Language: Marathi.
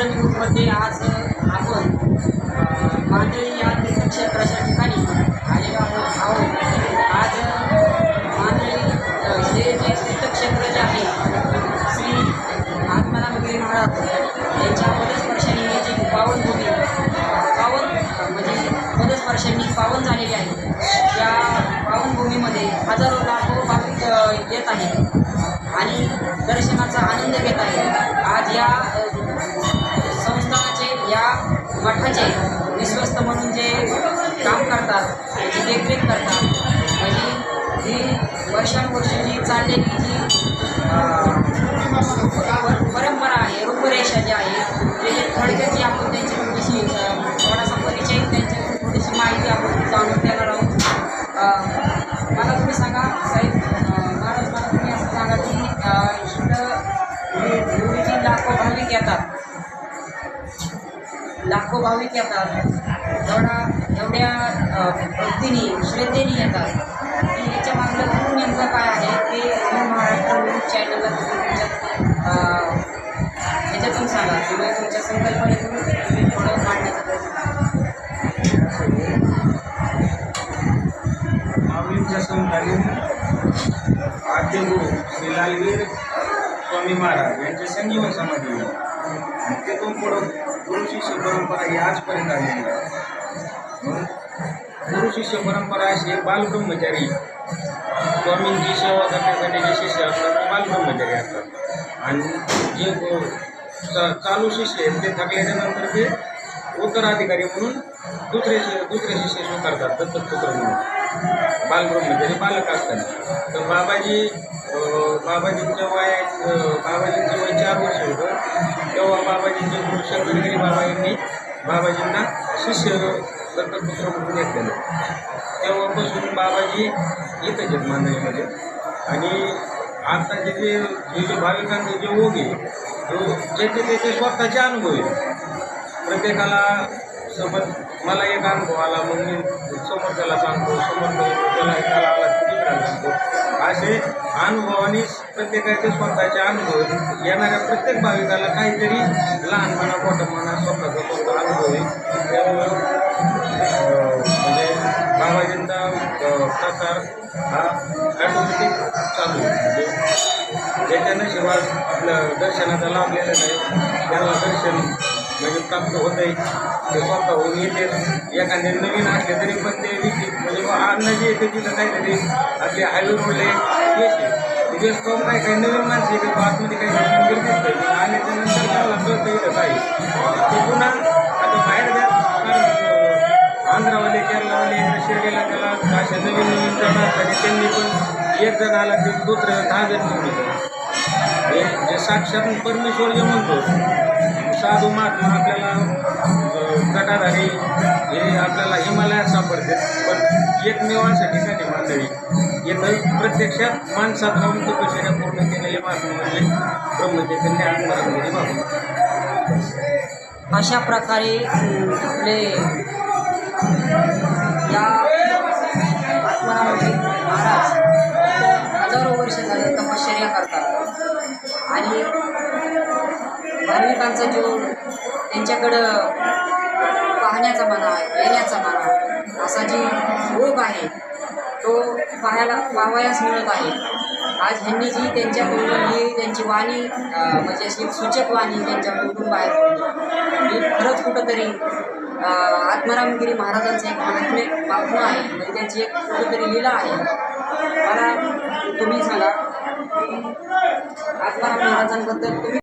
मित्र ग्रुपमध्ये आज आपण मांदळी या तीर्थक्षेत्राच्या ठिकाणी आलेलो आहोत. आहोत आज मांदळी हे जे तीर्थक्षेत्र जे आहे श्री वगैरे महाराज यांच्या पदस्पर्शाने हे जी पावन भूमी पावन म्हणजे पदस्पर्शांनी पावन झालेली आहे. या पावनभूमीमध्ये हजारो लाखो भाविक येत आहे आणि दर्शनाचा आनंद घेत आहे मठाचे विश्वस्त म्हणून जे काम करतात त्याची देखरेख करतात. म्हणजे ही वर्षानुवर्षी जी चाललेली जी परंपरा आहे रूपरेषा जी आहे त्याची थोडक्यात लाखो भाविक येतात एवढा एवढ्या भक्तीनी भक्तीने श्रद्धेने येतात की याच्या मागलं गुरु नेमकं काय आहे ते महाराष्ट्र न्यूज चॅनलला तुम्ही तुमच्या ह्याच्यातून सांगा तुम्ही तुमच्या संकल्पनेतून तुम्ही थोडं मांडण्याचा प्रयत्न माऊलींच्या समकालीन आद्यगुरु श्री लालवीर स्वामी महाराज यांचे संजीवन समाधी आहे. तिथून पुढं गुरु शिष्य परंपरा ही आजपर्यंत आलेली आहे. गुरु शिष्य परंपरा अशी आहे, बालब्रह्मचारी स्वामींची सेवा करण्यासाठी जे शिष्य असतात ते बालब्रह्मचारी असतात. आणि जे चा- चालू शिष्य आहेत ते थकल्याच्या नंतर ते उत्तराधिकारी म्हणून दुसरे शि- दुसरे शिष्य स्वीकारतात दत्तपुत्र म्हणून. बालब्रह्मचारी बालक असतात. तर बाबाजी बाबाजींच्या वयात बाबाजींचं वय चार वर्ष होतं. तेव्हा बाबाजींचे गुरु शंकरगिरी बाबा यांनी बाबाजींना शिष्य दत्तपुत्र म्हणून घेतलेलं तेव्हापासून बाबाजी इथंच आहेत आणि आता जे हे जे भाविकांचे जे ओघे तो ज्याचे त्याचे स्वतःचे अनुभव आहे प्रत्येकाला समज मला एक अनुभव आला मग मी समोर त्याला सांगतो समोर त्याला त्याला आला तिकडे सांगतो. असे अनुभवाने प्रत्येकाचे स्वतःचे अनुभव येणाऱ्या प्रत्येक भाविकाला काहीतरी लहान म्हणा मोठं म्हणा स्वतःचा स्वतः अनुभव आहे. त्यामुळं म्हणजे बाबाजींचा प्रसार हा ॲटोमॅटिक चालू म्हणजे ज्याच्या नशिबात आपलं दर्शनाचा लाभलेलं नाही त्याला दर्शन म्हणजे प्राप्त होत आहे ते स्वतः होऊन येते एखाद्या नवीन असले तरी पण ते विकसित म्हणजे मग अन्न जे येते तिथं काहीतरी. आपले हायवे रोडला एक वेस आहे ते काही नवीन माणसं येते तो आतमध्ये काही नवीन गर्दी दिसतं आल्याच्यानंतर त्याला कळतं येतं काही ते पुन्हा आता बाहेर द्या आंध्रावाले केरळावाले इकडे गेला त्याला असे नवीन नवीन जण असतात आणि त्यांनी पण एक जण आला की दुसरं दहा जण घेऊन हे जे साक्षात परमेश्वर जे म्हणतो साधू महात्मा आपल्याला एकमेवांसाठी ठिकाणी. मंडळी येतं प्रत्यक्षात माणसात राहून तपश्चर्या पूर्ण केलेले महात्मा म्हणजे ब्रह्मचैतन्य आत्मारामगिरी बाबा अशा प्रकारे आपले या आत्मारामजी महाराज हजारो वर्ष झाले तपश्चर्या करतात. आणि भाविकांचा जो त्यांच्याकडं पाहण्याचा म्हणा येण्याचा म्हणा असा जी आहे. तो पाहायला पाहावयास मिळत आहे. आज ह्यांनी जी त्यांच्या तोंडून ही त्यांची वाणी म्हणजे अशी सूचक वाणी त्यांच्या तोंडून बाहेर ही खरंच कुठंतरी आत्मारामगिरी महाराजांचं एक महात्म्य महात्मा आहे. म्हणजे त्यांची एक कुठंतरी लीला आहे. मला तुम्ही सांगा आत्माराम महाराजांबद्दल तुम्ही